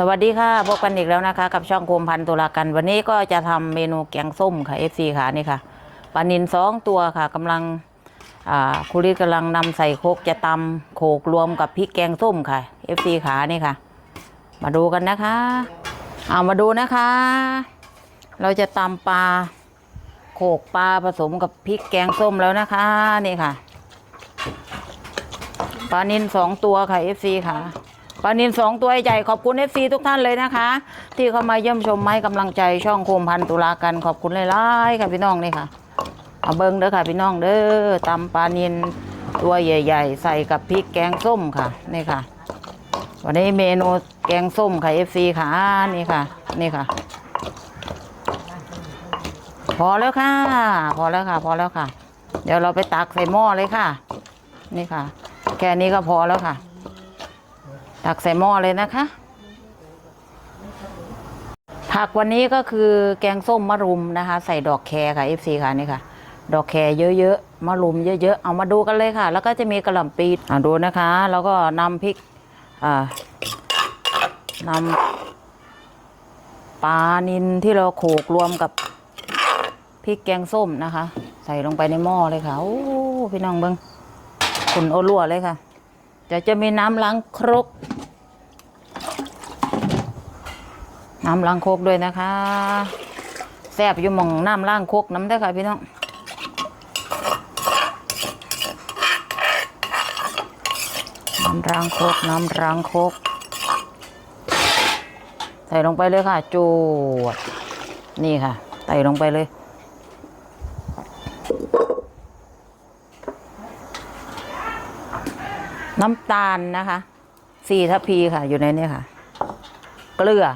สวัสดีค่ะพบกันอีกแล้วนะคะ กับช่องโคมพันตุลากัน วันนี้ก็จะทำเมนูแกงส้มค่ะ FC ค่ะนี่ค่ะปลานินสองตัวค่ะกำลังคุริกำลังนำใส่โคกจะตำโขกรวมกับพริกแกงส้มค่ะ FC ขานี่ค่ะ มาดูกันนะคะ เอามาดูนะคะ เราจะตำปลาโขกปลาผสมกับพริกแกงส้มแล้วนะคะนี่ค่ะปลานินสองตัวค่ะ FC ค่ะ ปลานินสองตัวใหญ่ขอบคุณ FC ทุกท่านเลยนะคะ ที่เข้ามาเยี่ยมชมให้กำลังใจช่องโคมพันตุลากันขอบคุณหลายๆค่ะพี่น้องนี่ค่ะ เอาเบิ้งเด้อค่ะพี่น้องเด้อตำปลานินตัวใหญ่ ๆ ใส่กับพริกแกงส้มค่ะนี่ค่ะ วันนี้เมนูแกงส้มค่ะ FC ค่ะนี่ค่ะ นี่ค่ะ พอแล้วค่ะ พอแล้วค่ะ พอแล้วค่ะ เดี๋ยวเราไปตักใส่หม้อเลยค่ะ นี่ค่ะ แค่นี้ก็พอแล้วค่ะ ตักใส่หม้อเลยนะคะ ผักวันนี้ก็คือแกงส้มมะรุมนะคะ ใส่ดอกแครค่ะ FC ค่ะนี่ค่ะ ดอกแครเยอะๆมะรุมเยอะๆเอามาดูกันเลยค่ะ แล้วก็จะมีกระหล่ำปีอ่าดูนะคะ แล้วก็นำพริกอ่านำปลานินที่เราโขลกรวมกับพริกแกงส้มนะคะ ใส่ลงไปในหม้อเลยค่ะโอ้พี่น้องเบิ้งคุณโอลัวเลยค่ะ จะจะมีน้ำล้างครก น้ำล้างโคกด้วยนะคะแซ่บอยู่มองน้ำล้างโคกน้ำได้ค่ะพี่น้องน้ำล้างโคกน้ำล้างโคกใส่ลงไปเลยค่ะจูดนี่ค่ะใส่ลงไปเลย น้ำตาลนะคะสี่ทัพพีค่ะ อยู่ในนี้ค่ะ เกลือ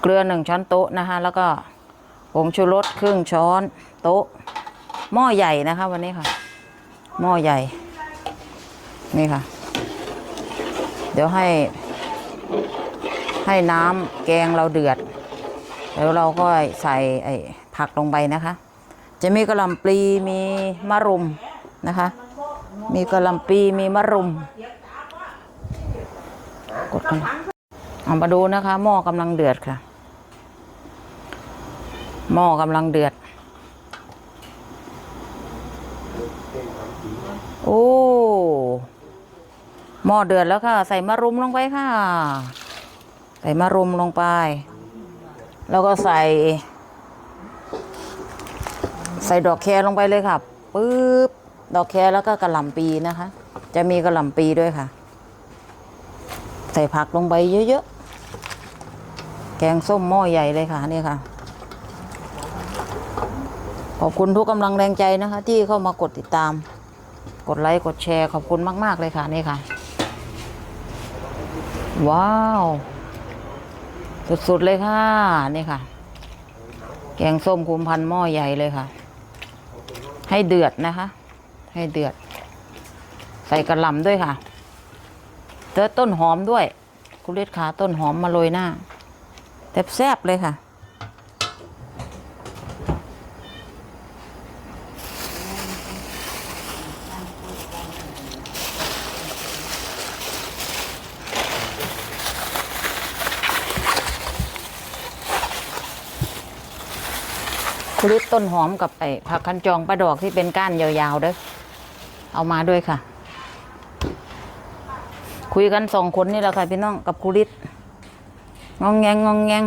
เกลือหนึ่งช้อนโต๊ะนะคะ แล้วก็ผงชูรสครึ่งช้อนโต๊ะ หม้อใหญ่นะคะ วันนี้ค่ะ หม้อใหญ่ นี่ค่ะ เดี๋ยวให้ ให้น้ำแกงเราเดือด แล้วเราก็ใส่ไอ้ผักลงไปนะคะ จะมีกระหล่ำปลีมีมะรุมนะคะ มีกระหล่ำปีมีมะรุมกดกันเอามาดูนะคะ หม้อกำลังเดือดค่ะ หม้อกำลังเดือด โอ้หม้อเดือดแล้วค่ะ ใส่มะรุมลงไปค่ะ ใส่มะรุมลงไป แล้วก็ใส่ ใส่ดอกแครลงไปเลยค่ะปึ๊บ ดอกแครแล้วก็กระหล่ำปีนะคะ จะมีกระหล่ำปีด้วยค่ะ ใส่ผักลงไปเยอะๆ แกงส้มหม้อใหญ่เลยค่ะนี่ค่ะ ขอบคุณทุกกำลังแรงใจนะคะ ที่เข้ามากดติดตาม กดไลค์ กดแชร์ ขอบคุณมาก ๆ เลยค่ะนี่ค่ะ ว้าว สุด ๆ เลยค่ะนี่ค่ะ แกงส้มคุมพันหม้อใหญ่เลยค่ะ ให้เดือดนะคะ ให้เดือด ใส่กระหล่ำด้วยค่ะเจอต้นหอมด้วยคุณเล็ดขาต้นหอมมาโรยหน้าแซ่บๆเลยค่ะ คุณลิดต้นหอมกับไอ้ผักคันจองปลาดอกที่เป็นก้านยาวๆเด้อ เอามาด้วยค่ะ คุยกันสองคนนี่แหละค่ะพี่น้องกับครูฤทธิ์งองแงงงองแงง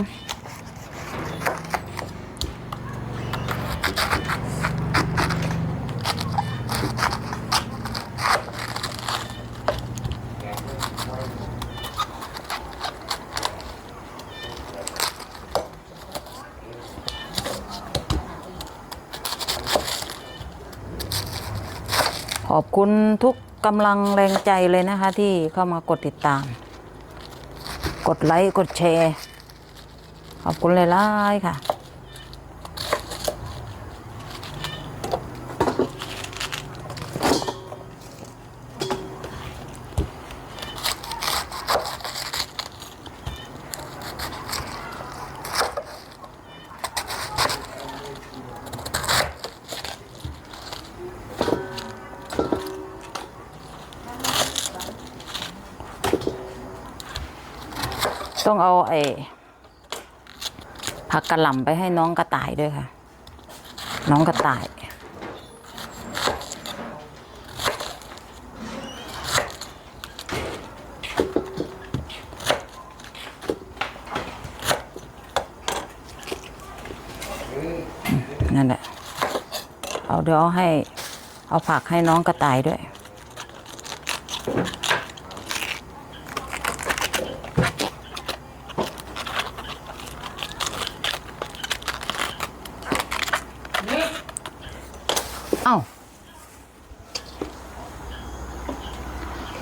อบคุณทุกกำลังแรงใจเลยนะคะที่เข้ามากดติดตาม กดไลค์ กดแชร์ ขอบคุณเลยล่ายๆค่ะ ต้องเอาไอ้ผักกระหล่ำไปให้น้องกระต่ายด้วยค่ะ น้องกระต่าย นั่นแหละ เอาเดี๋ยวเอให้ เอาผักให้น้องกระต่ายด้วย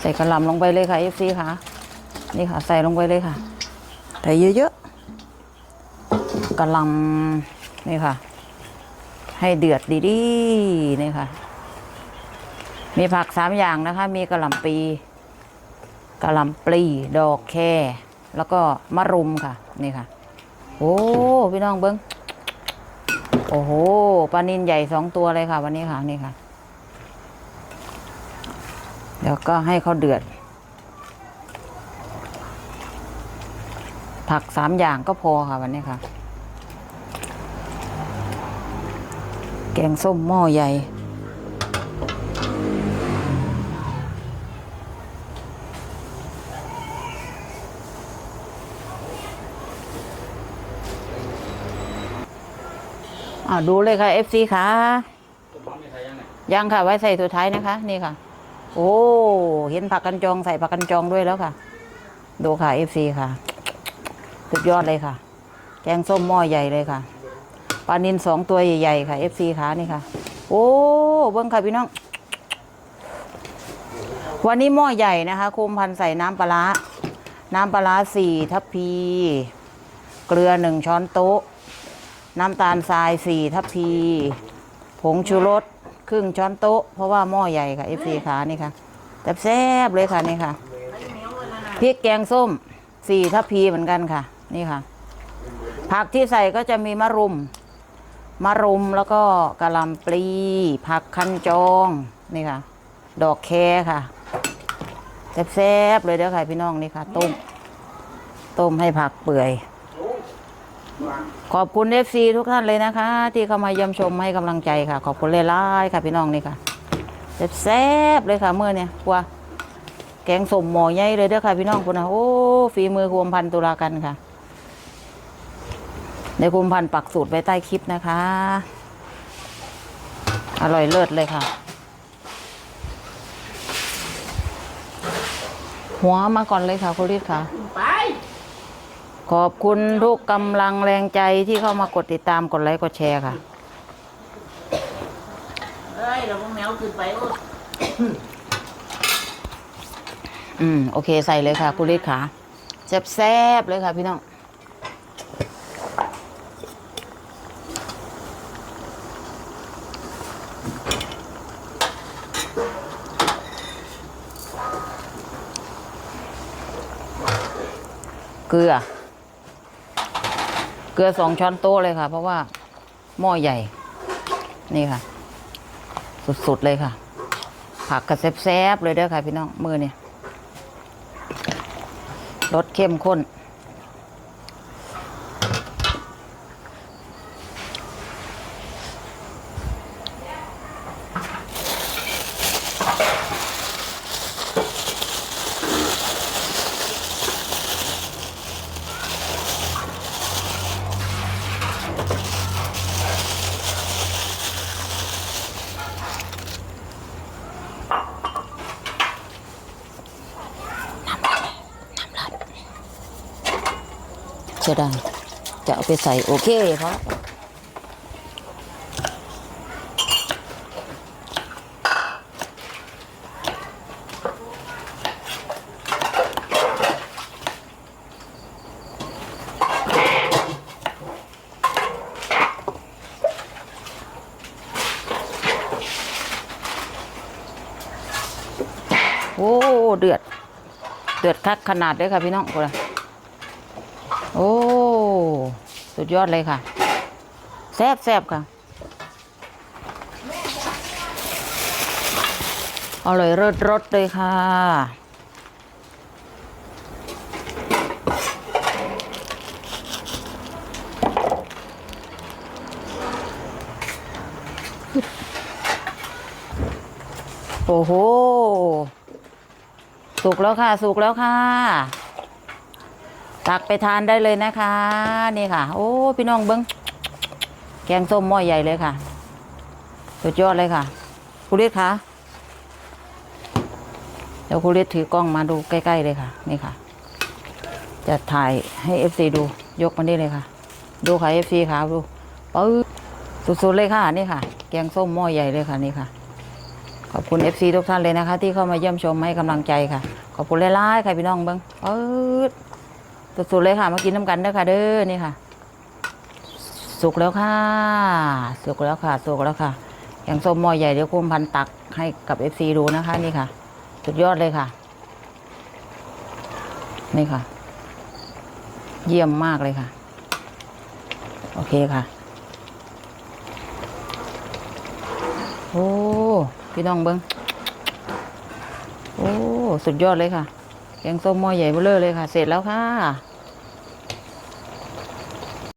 ใส่กระหลำลงไปเลยค่ะ FC ค่ะ นี่ค่ะ ใส่ลงไปเลยค่ะใส่เยอะๆกระหลำนี่ค่ะ ให้เดือดดีๆนี่ค่ะ มีผักสามอย่างนะคะ มีกระหล่ำปีกระหล่ำปลีดอกแครแล้วก็มะรุมค่ะ นี่ค่ะ โอ้พี่น้องเบิ้งโอ้โหปลานินใหญ่สองตัวเลยค่ะ วันนี้ค่ะนี่ค่ะ เดี๋ยวก็ให้เขาเดือด ผักสามอย่างก็พอค่ะวันนี้ค่ะ แกงส้มหม้อใหญ่ อ่าดูเลยค่ะ FC ค่ะยังค่ะ ไว้ใส่ตัวท้ายนะคะ นี่ค่ะ โอ้ เห็นผักกันจองใส่ผักกันจองด้วยแล้วค่ะ ดูค่ะ FC ค่ะ สุดยอดเลยค่ะ แกงส้มหม้อใหญ่เลยค่ะ ปลานินสองตัวใหญ่ๆค่ะ FC ขานี่ค่ะ โอ้ เบิ้งค่ะพี่น้อง วันนี้หม้อใหญ่นะคะคุมพันใส่น้ำปลาร้าน้ำปลาร้าสี่ทัพพี เกลือหนึ่งช้อนโต๊ะ น้ำตาลทรายสี่ทัพพี ผงชูรส รึ่งช้อนโต๊ะเพราะว่าหม้อใหญ่ค่ะ FC ขานี่ค่ะแต่แซ่บๆเลยค่ะนี่ค่ะพริกแกงส้มสี่ทัพพีเหมือนกันค่ะ นี่ค่ะ ผักที่ใส่ก็จะมีมะรุมมะรุมแล้วก็กะหล่ำปลี ผักคันจองนี่ค่ะ ดอกแครค่ะแซ่บๆเลยเด้อค่ะพี่น้องนี่ค่ะ ต้ม ต้มให้ผักเปื่อย ขอบคุณเอฟซีทุกท่านเลยนะคะ ที่เข้ามาเยี่ยมชมให้กำลังใจค่ะ ขอบคุณเลยล่ายค่ะพี่น้องนี่ค่ะแซ่บเลยค่ะเมื่อเนี่ยว่าแกงสมหมอใหญ่เลยเด้อค่ะพี่น้องคุณนะโอ้ฝีมือควมพันตุลากันค่ะ ในคุมพันปักสูตรไว้ใต้คลิปนะคะ อร่อยเลิศเลยค่ะ หัวมาก่อนเลยค่ะคุณฤทธิ์ค่ะ ขอบคุณทุกกำลังแรงใจที่เข้ามากดติดตามกดไลค์กดแชร์ค่ะเอ้ยเราพวกแมวขึ้นไปโอ้ยอืมโอเคใส่เลยค่ะคุณฤทธิ์ค่ะแซ่บๆเลยค่ะพี่น้อง เกลือ เกลือสองช้อนโต๊ะเลยค่ะ เพราะว่าหม้อใหญ่ นี่ค่ะ สุดๆเลยค่ะ ผักกระแซบๆเลยเด้อค่ะ พี่น้องมือเนี่ยรสเข้มข้น เสียดายจะเอาไปใส่โอเคเพราะโอ้ เดือด เดือดคักขนาดเลยค่ะพี่น้องกูละ โอ้ สุดยอดเลยค่ะ แซ่บแซ่บค่ะ อร่อยรสๆศรสเลยค่ะ โอ้โห สุกแล้วค่ะ สุกแล้วค่ะ ตักไปทานได้เลยนะคะ นี่ค่ะ โอ้พี่น้องเบิ้งแกงส้มหม้อใหญ่เลยค่ะสุดยอดเลยค่ะคุณฤทธิ์คะเดี๋ยวคุณฤทธิ์ถือกล้องมาดูใกล้ ๆ เลยค่ะ นี่ค่ะ จะถ่ายให้เอฟซีดู ยกมานี่เลยค่ะ ดูค่ะเอฟซีค่ะดูปื๊ดสุดๆเลยค่ะ นี่ค่ะ แกงส้มหม้อใหญ่เลยค่ะนี่ค่ะขอบคุณ FC ทุกท่านเลยนะคะ ที่เข้ามาเยี่ยมชมให้กำลังใจค่ะ ขอบคุณหลายๆค่ะพี่น้องเบิ้งปื๊ด สุดๆเลยค่ะมากินน้ำกันเด้อค่ะเด้อนี่ค่ะ สุกแล้วค่ะ สุกแล้วค่ะ สุกแล้วค่ะแกงส้มหม้อใหญ่เดี๋ยวคุณพันตักให้กับ FC ดูนะคะ นี่ค่ะ สุดยอดเลยค่ะ นี่ค่ะ เยี่ยมมากเลยค่ะ โอเคค่ะ โอ้ พี่น้องเบิ้งโอ้ สุดยอดเลยค่ะ แกงส้มหม้อใหญ่เบ้อเร่อเลยค่ะ เสร็จแล้วค่ะ